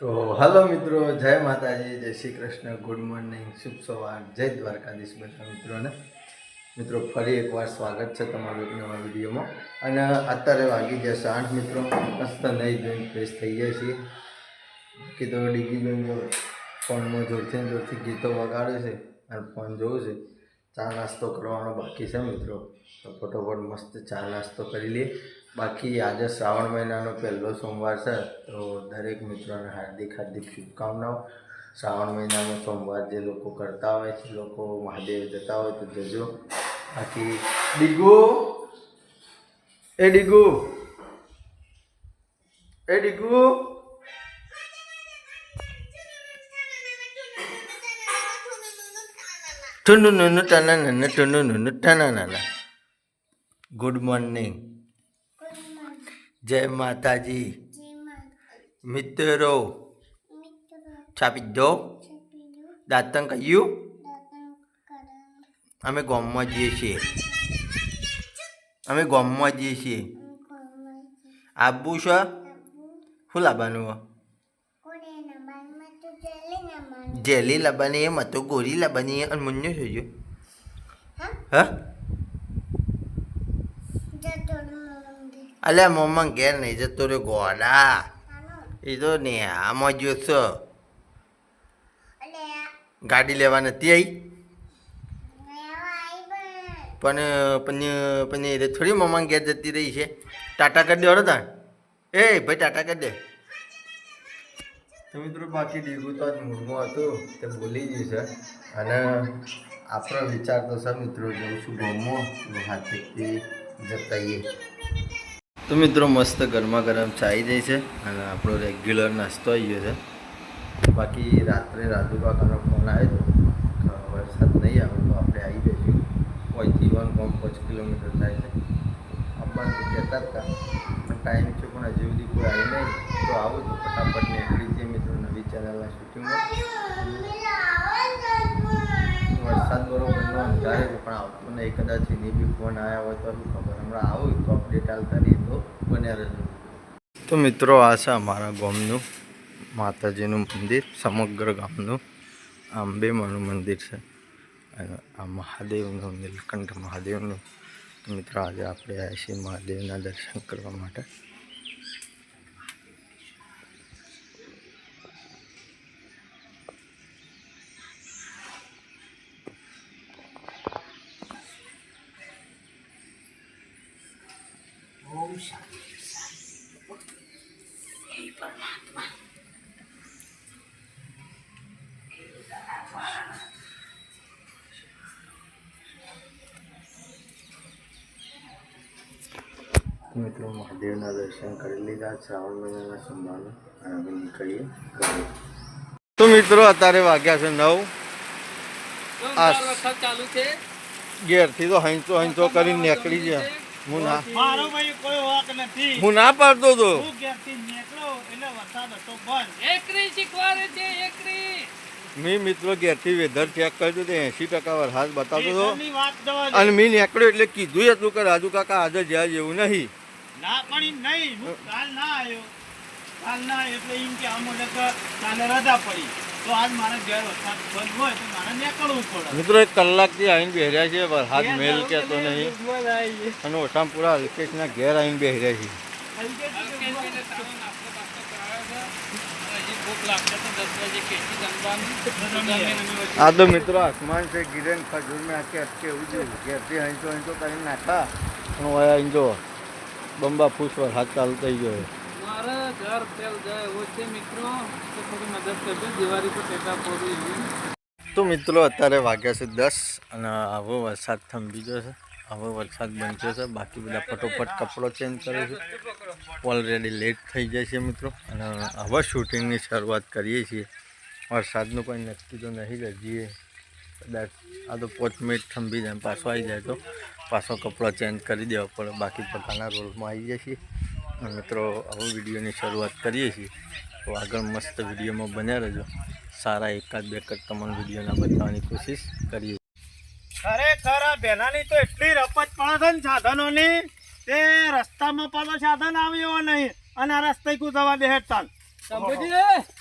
તો હલો મિત્રો, જય માતાજી, જય શ્રી કૃષ્ણ, ગુડ મોર્નિંગ, શુભ સવાર, જય દ્વારકાધીશ બધા મિત્રોને. મિત્રો, ફરી એકવાર સ્વાગત છે તમારું એક નવા વિડીયોમાં. અને અત્યારે વાગી જશે આઠ મિત્રો. મસ્ત નહીં જોઈને ફ્રેશ થઈ જાય છીએ. તો ડીગી જોઈને ફોનમાં જોરથી જોરથી ગીતો વગાડે છે અને ફોન જોવું છે. ચા નાસ્તો કરવાનો બાકી છે મિત્રો. તો ફટોફટ મસ્ત ચા નાસ્તો કરી લઈએ. બાકી આજે શ્રાવણ મહિનાનો પહેલો સોમવાર છે, તો દરેક મિત્રોને હાર્દિક હાર્દિક શુભકામનાઓ. શ્રાવણ મહિનાનો સોમવાર જે લોકો કરતા હોય છે, લોકો મહાદેવ જતા હોય તો જજો. બાકી ડીગુ, એ ડીગુ એ ડીગુ. ટુનુ નુનુ ટના નન ટુનુ નુનુ ટના નાના ગુડ મોર્નિંગ જય માતાજી. મિત્રો. છાપી દો દાંતન કહ્યું અમે ગામમાં જઈએ છીએ. અમે ગામમાં જઈએ છીએ. આબુ છે? શું લાવવાનું જેલી લાવવાની એ મતો ગોળી લાવવાની અને મુન્યું ગયો હા? અલ્યા મોમાં ઘેર નહીં જતો રે ગોડા એ તો ને આમાં જોશો ગાડી લેવા નથી આવી પણ પણ પણ એ થોડી મમ્મા ઘેર જતી રહી છે ટાટા કરી દે તાણ એ ભાઈ ટાટા કરી દે તો મિત્રો બાકી ડીગું તો આજ મૂળમાં હતું તે ભૂલી ગયું છે અને આપણો વિચાર તો છે મિત્રો જઉં છું ગોમો હાથેથી જતા આવીએ તો મિત્રો મસ્ત ગરમા ગરમ ચાઈ જાય છે અને આપણો રેગ્યુલર નાસ્તો આવી ગયો છે. બાકી રાત્રે રાજુ કાકાનો ફોન આવ્યો હતો વરસાદ નહીં આવે તો આપણે આવી જઈશું. અહીંથી વન પોઈન્ટ પાંચ કિલોમીટર થાય છે. આપણને કહેતા હતા ટાઈમ છે પણ હજી સુધી કોઈ આવી નહીં. તો આવું તો ફટાફટ નીકળી જઈએ મિત્રો નવી ચેનલના શૂટિંગમાં વરસાદ બરોબરનો પણ આવતું નહીં કદાચ એની બી ફોન આવ્યા હોય તો શું ખબર? હમણાં આવું તો અપડેટ હાલતા રહીએ તો બન્યા રહેજો. તો મિત્રો, આ છે અમારા ગામનું માતાજીનું મંદિર, સમગ્ર ગામનું. આંબેમાનું મંદિર છે. અને આ મહાદેવનું નીલકંઠ મહાદેવનું. મિત્રો, આજે આપણે આવીએ છીએ મહાદેવના દર્શન કરવા માટે. મિત્રો મહાદેવના દર્શન કરી લીધા શ્રાવણ મહિનાના સોમવારના અને હવે નીકળીએ તો મિત્રો અત્યારે વાગ્યા છે નવ. આ વરસાદ ચાલુ છે. ઘેરથી તો હંચો હંચો કરીને નીકળી ગયા. હું ના મારો ભાઈ કોઈ વાક નથી. હું ના પાડતો હતો હું ઘેરથી નીકળ્યો એટલે વરસાદ હતો બંધ. એકરી શીખવાડે છે એકરી. મેં મિત્રો ઘેરથી વેધર ચેક કર્યું તો એંશી ટકા વરસાદ બતાવતો હતો. અને મેં નીકળ્યો એટલે કીધું હતું કે રાજુ કાકા આજે જ્યાં જેવું નહીં. ના પણ નહીં. હું કાલ ના આવ્યો. કાલ ના એટલે એમ કે આમ કાલે રજા પડી. તો આજ મારે ઘેર વરસાદ બંધ હોય તો મારે નીકળવું પડે. મિત્રો એક કલાકથી આવીને બેહર્યા છે વરસાદ મેલ કહેતો નહીં. અને ઓછામાં અલ્કેશના ઘેર આવીને બેહર્યા છે? તો આ તો મિત્રો આસમાન છે ગિરેન ખજૂર મેં આખે અટકે એવું છે. ઘેરથી અહીં તો કરીને નાખા પણ અહીં જો બંબા ફૂસ વરસાદ ચાલુ થઈ ગયો મારે ઘર પેલ જાય એવો છે મિત્રો. તો થોડી મદદ કરજો દિવાળી પર ટેકા પોરી તો મિત્રો અત્યારે વાગ્યા છે દસ અને આવો વરસાદ થંભી ગયો છે. આવો વરસાદ બનતો છે. બાકી બધા ફટોફટ કપડો ચેન્જ કરે છે. ઓલરેડી લેટ થઈ જાય છે મિત્રો. અને હવે શૂટિંગની શરૂઆત કરીએ છીએ. વરસાદનું કોઈ નક્કી તો નહીં જ હજી કદાચ આ તો પાંચ મિનિટ થંભી જાય પાછો આવી જાય તો. પાછો કપડો ચેન્જ કરી દેવો પડે. બાકી પોતાના રોલમાં આવી જાય છીએ. અને મિત્રો હવે વિડીયોની શરૂઆત કરીએ છીએ. તો આગળ મસ્ત વિડીયોમાં બન્યા રહેજો. સારા એકાદ બે કટ તમને વિડીયોના બતાવવાની કોશિશ કરીએ. ખરેખર ભેલાની તો એટલી રપત પડે છે ને સાધનોની તે રસ્તામાં પાછો સાધન આવ્યો નહીં. અને આ રસ્તે કુદાવા દે હેઠળ શંભુજી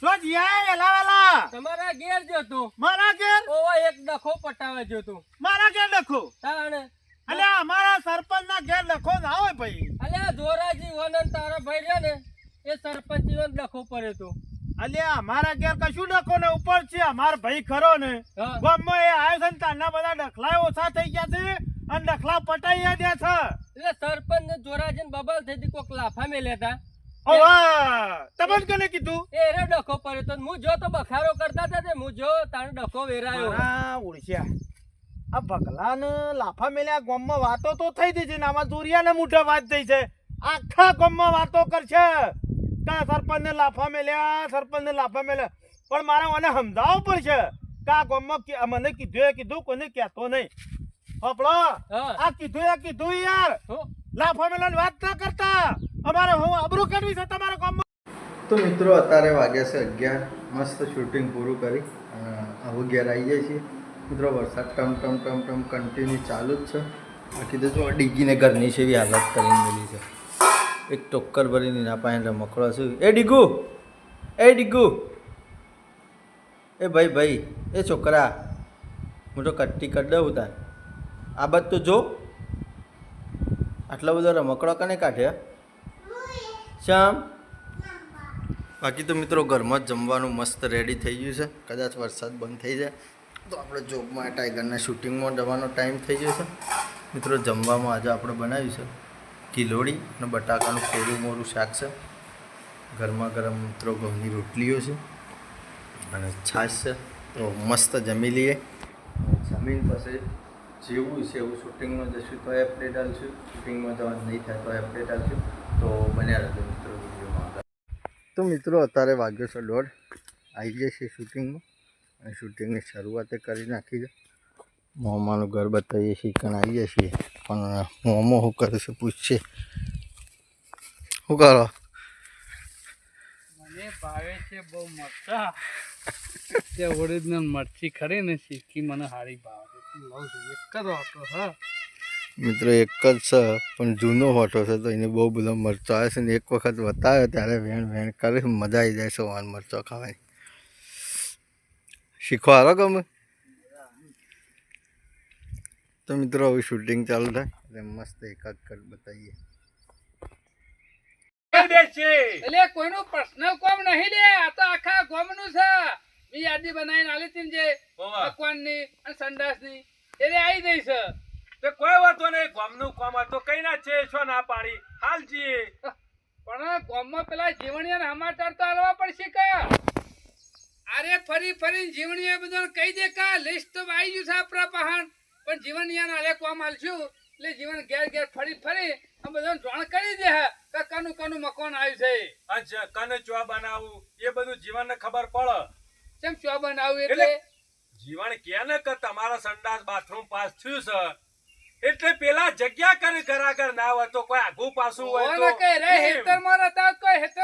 તો જીયા વેલા વેલા. તમારા ઘેર જતો મારા ઘેર? એક ડખો પટાવે જતો મારા ઘેર ડખો? તાણે? અલે અમારા સરપંચ ના ઘેર લખો ના હોય ભાઈ. અલ્યા ધોરાજી વનન તારા ભાઈ રે ને એ સરપંચ જીવન લખો પડ્યો તો. અલે અમારા ઘેર કશું લખો ને ઉપર છે અમાર ભાઈ ખરો ને. હા. ગામમાં એ આવ્યો છે ને તારના બધા ડખલા ઓછા થઈ ગયા છે અને ડખલા પટાઈ ગયા છે. એટલે સરપંચ ને ધોરાજી ને બબલ થઈ હતી કોક લાફા મે લેતા તમને કોને કીધું? એ રે ડખો પડ્યો તો. હું જો તો બખારો કરતા હતા તે હું જો તારો ડખો વેરાયો. હા ઓળખ્યા આ ભગલાને લાફા મેલ્યા ગામમાં વાતો તો થઈ ગઈ છે ને આમાં દુરિયાને ને વાત થઈ છે. આખા ગોમમાં વાતો કરશે. કા સરપંચ ને લાફા મેલ્યા સરપંચ ને લાફા મેલ્યા. પણ મારે મને સમજાવવું પડશે કા ગોમમાં ગામમાં કે- મને કીધું એ કીધું કોઈને કહેતો નહીં. આપણો હા. આ કીધું એ કીધું યાર. લાફા મેલાની વાત ના કરતા. અમારે હું અબરું કરવી છે તમારા ગામમાં? તો મિત્રો અત્યારે વાગ્યા છે અગિયાર. મસ્ત શૂટિંગ પૂરું કરી. આવું ઘેર આવી જાય છીએ. મિત્રો, વરસાદ ટમ ટમ ટમ ટમ કન્ટિન્યુ ચાલુ જ છે. બાકી તો જો ડીગીને ઘરની છે એવી હાલત કરીને મળી છે. એક ટોક્કર ભરીને ના પાસે રમકડો છે એ ડીગુ! એ ડીગુ! એ ભાઈ ભાઈ, એ છોકરા, હું તો કટ્ટી કરી દઉં તાર. આ બાદ તો જો. આટલો બધો રમકડો કને કાઢે? શ્યામ? બાકી તો મિત્રો, ઘરમાં જ જમવાનું મસ્ત રેડી થઈ ગયું છે. કદાચ વરસાદ બંધ થઈ જાય. તો આપણે જોબમાં ટાઈગરના શૂટિંગમાં જવાનો ટાઈમ થઈ ગયો છે. મિત્રો, જમવામાં આજે આપણે બનાવ્યું છે કિલોડી અને બટાકાનું કોરું મોરું શાક છે. ગરમા ગરમ મિત્રો ઘઉંની રોટલીઓ છે અને છાશ છે. તો મસ્ત જમી લઈએ. જમીન પછી જેવું છે એવું શૂટિંગમાં જશું તો એપડેટ આલશું શૂટિંગમાં જવાનું નહીં થાય તો એપડેટ આલશું તો બન્યા રહેજો મિત્રો વિડીયોમાં તો મિત્રો, અત્યારે વાગ્યો છે દોઢ. આવી છે શૂટિંગમાં. શૂટિંગની શરૂઆતે કરી નાખી છે. મોમાનું ઘર બતાવીએ છીએ કણ આવી જાય છીએ. પણ મોમો શું કરે છે પૂછશે. શું કરો? મને ભાવે છે બહુ મરચા. તે ઓરિજિનલ મરચી ખરી ને શીખી મને સારી ભાવે લઉં છું. એક જ ઓટો હા મિત્રો એક જ છે પણ જૂનો ઓટો છે તો એને બહુ બધો મરચો આવે છે ને એક વખત બતાવે ત્યારે વેણ વેણ કરે મજા આવી જાય છે વાન મરચો ખાવાની. શીખવા હારો ગમે? તો મિત્રો હવે શૂટિંગ ચાલુ થાય એટલે મસ્ત એકાદ કટ બતાવીએ. એટલે કોઈનું પર્સનલ કોમ નહીં લે. આ તો આખા ગામનું છે. મેં યાદી બનાવીને આલી હતી જે ભગવાનની અને સંડાસની. એટલે આવી જઈ છે. તે કોઈ વાતો નહીં ગોમનું કોમ હતો કઈ ના છે છો ના પાડી. હાલ જીએ પણ ગામમાં પેલા જીવણીયા સમાચાર તો આલવા પડશે કા? અરે ફરી ફરી જીવણીએ બધાને કહી દે કા લિસ્ટ તો આવી ગયું છે આપણા પહાણ. પણ જીવણીયા હાલે કોમ આલશું? એટલે જીવન ઘેર ઘેર ફરી ફરી આ બધાને જાણ કરી દે હે કે કનું કનું મકાન આવ્યું છે. અચ્છા કને ચો બનાવું? એ બધું જીવનને ખબર પડે. કેમ ચો બનાવું એટલે જીવન કે ને કે તમારા સંડાસ બાથરૂમ પાસ થયું છે. એટલે પેલા જગ્યા કરી કરાકર ના હોય તો કોઈ આગુ પાછું હોય તો કે રે એમ. હેતરમાં રહેતા કોઈ ના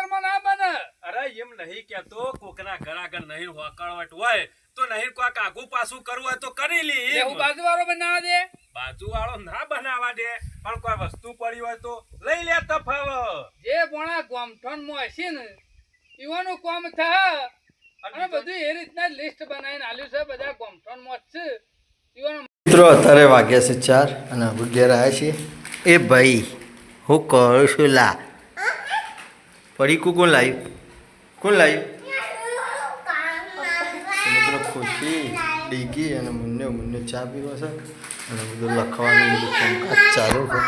નહીં કેતો કોકના ઘરાઘર નહીં હોકળવટ હોય તો નહીં કોક આગુ પાછું કરવું હોય તો કરી લી. એટલે હું બાજુવાળો બનાવવા દે? બાજુ વાળો ના બનાવવા દે પણ કોઈ વસ્તુ પડી હોય તો લઈ લે તફાવ જે ભણા માં હશે ને એવાનું કોમ થા અને બધું એ રીતના લિસ્ટ બનાવીને આલ્યું છે બધા ગોમઠોનમાં જ છે. એવાનું મિત્રો અત્યારે વાગ્યા છે ચાર અને ઘેર આવ્યા છીએ. એ ભાઈ હું કહું છું લા. પડી કુકું લાવ્યું કોણ લાવ્યું મિત્રો ખુશી ડીગી અને મુન્ને મુન્ને ચા પીવા છે અને બધું લખવાનું બધું કામકાજ ચાલુ છે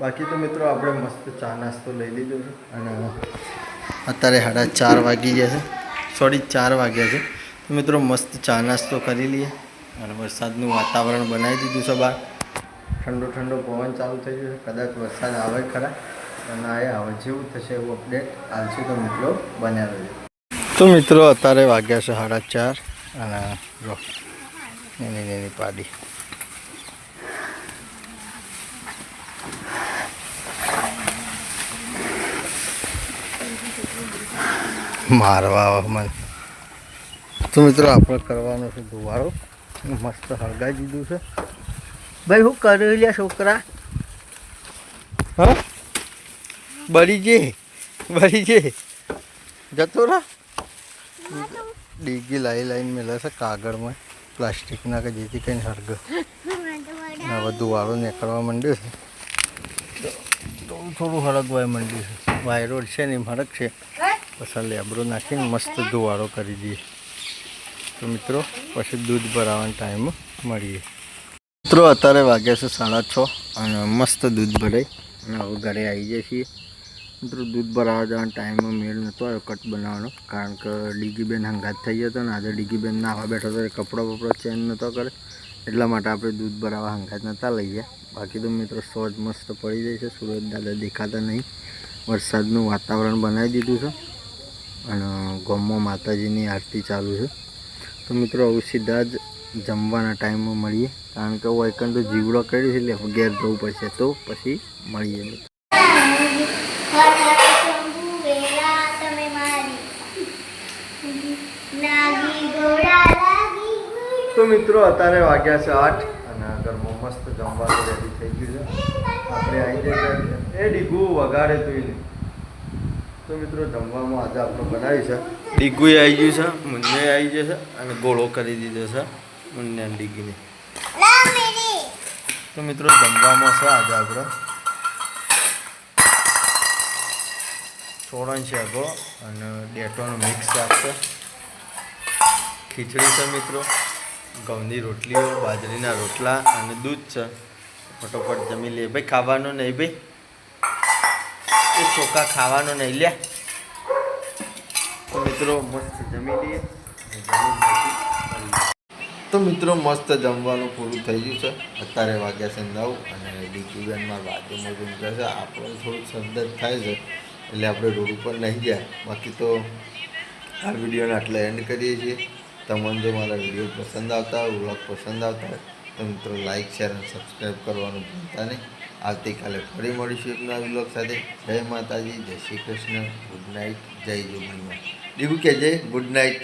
બાકી તો મિત્રો આપણે મસ્ત ચા નાસ્તો લઈ લીધો છે અને અત્યારે સાડા ચાર વાગી ગયા છે. સોરી ચાર વાગ્યા છે. તો મિત્રો મસ્ત ચા નાસ્તો કરી લઈએ અને વરસાદનું વાતાવરણ બનાવી દીધું છે બહાર. ઠંડો ઠંડો પવન ચાલુ થઈ ગયો છે. કદાચ વરસાદ આવે ખરા. અને હવે જેવું થશે એવું અપડેટ હાલશું તો મિત્રો બન્યા રહેજો. તો મિત્રો અત્યારે વાગ્યા છે સાડા ચાર અને જો એની એની પાડી. મારવા આવે મને. તો મિત્રો આપણે કરવાનો છે ધુવારો. મસ્ત હળગાઈ દીધું છે. ભાઈ હું કરી લ્યા છોકરા. હા? બળી જે બળી જે જતો રહે. ડીગી લાઈ લાઈન મેલા છે કાગળમાં, પ્લાસ્ટિકના કે જેથી કંઈ હરગ. આ બધું વાળો નીકળવા માંડ્યો છે. થોડું થોડું હળગવાય માંડ્યું છે. વાયરો છે ને હરગ છે. પછી લેબરો નાખીને મસ્ત ધુવાળો કરી દઈએ. તો મિત્રો, પછી દૂધ ભરાવાનો ટાઈમ મળીએ. મિત્રો, અત્યારે વાગ્યા છે સાડા છ અને મસ્ત દૂધ ભરાય. અને હવે ઘરે આવી જાય છીએ. મિત્રો દૂધ ભરાવા જવાનો ટાઈમમાં મેળ નહોતો આવ્યો, કટ બનાવવાનો. કારણ કે ડીગીબેન હંગાત થઈ ગયો હતો ને, આજે ડીગીબેન નાહવા બેઠો હતો કપડો બપડો ચેન્જ નહોતો કરે એટલા માટે આપણે દૂધ ભરાવા હંગાત નહોતા લઈ ગયા. બાકી તો મિત્રો સોજ મસ્ત પડી જાય છે સુરત દાદા દેખાતા નહીં. વરસાદનું વાતાવરણ બનાવી દીધું છે. અને ગામમાં માતાજીની આરતી ચાલુ છે. તો મિત્રો હવે સીધા જ જમવાના ટાઈમમાં મળીએ. કારણ કે હું એકંદર જીવડો કરી છે, એટલે ઘેર જવું પડશે. તો પછી મળીએ. તો મિત્રો અત્યારે વાગ્યા છે આઠ અને ઘરમાં મસ્ત તો રેડી થઈ ગયું છે. આપણે આવી જઈએ એ ડીગુ વગાડે તો તો મિત્રો જમવામાં આજે આપણે બનાવી છે. ડીગુએ આવી ગયું છે મુન્ને આવી ગયો છે અને ગોળો કરી દીધો છે મુન્ને ડીગીને. તો મિત્રો જમવામાં છે આજે આપણે. છોડણ શાકો અને ડેટોનો મિક્સ આપશે. છે ખીચડી છે મિત્રો, ઘઉંની રોટલીઓ, બાજરીના રોટલા અને દૂધ છે. ફટોફટ જમી લે. ભાઈ, ખાવાનું નહીં ભાઈ? એ ચોખા ખાવાનું નહીં લે તો મિત્રો, મસ્ત જમી લઈએ. તો મિત્રો, મસ્ત જમવાનું પૂરું થઈ ગયું છે. અત્યારે વાગ્યા છે નવ અને ડીકીબેનમાં બાજુમાં મજૂર છે. આપણે થોડુંક શબ્દ થાય છે. એટલે આપણે રોડ ઉપર નહીં ગયા. બાકી તો આ વિડીયોને આટલે એન્ડ કરીએ છીએ. તમને જો મારા વીડિયો પસંદ આવતા હોય, વ્લોગ પસંદ આવતા હોય, તો મિત્રો લાઇક શેર અને સબસ્ક્રાઈબ કરવાનું ભૂલતા નહીં. આવતીકાલે ફરી મળીશું એક નવા વ્લોગ સાથે. જય માતાજી, જય શ્રી કૃષ્ણ. ગુડ નાઇટ જય જોગણીમાં દીકુ કે જય ગુડ નાઇટ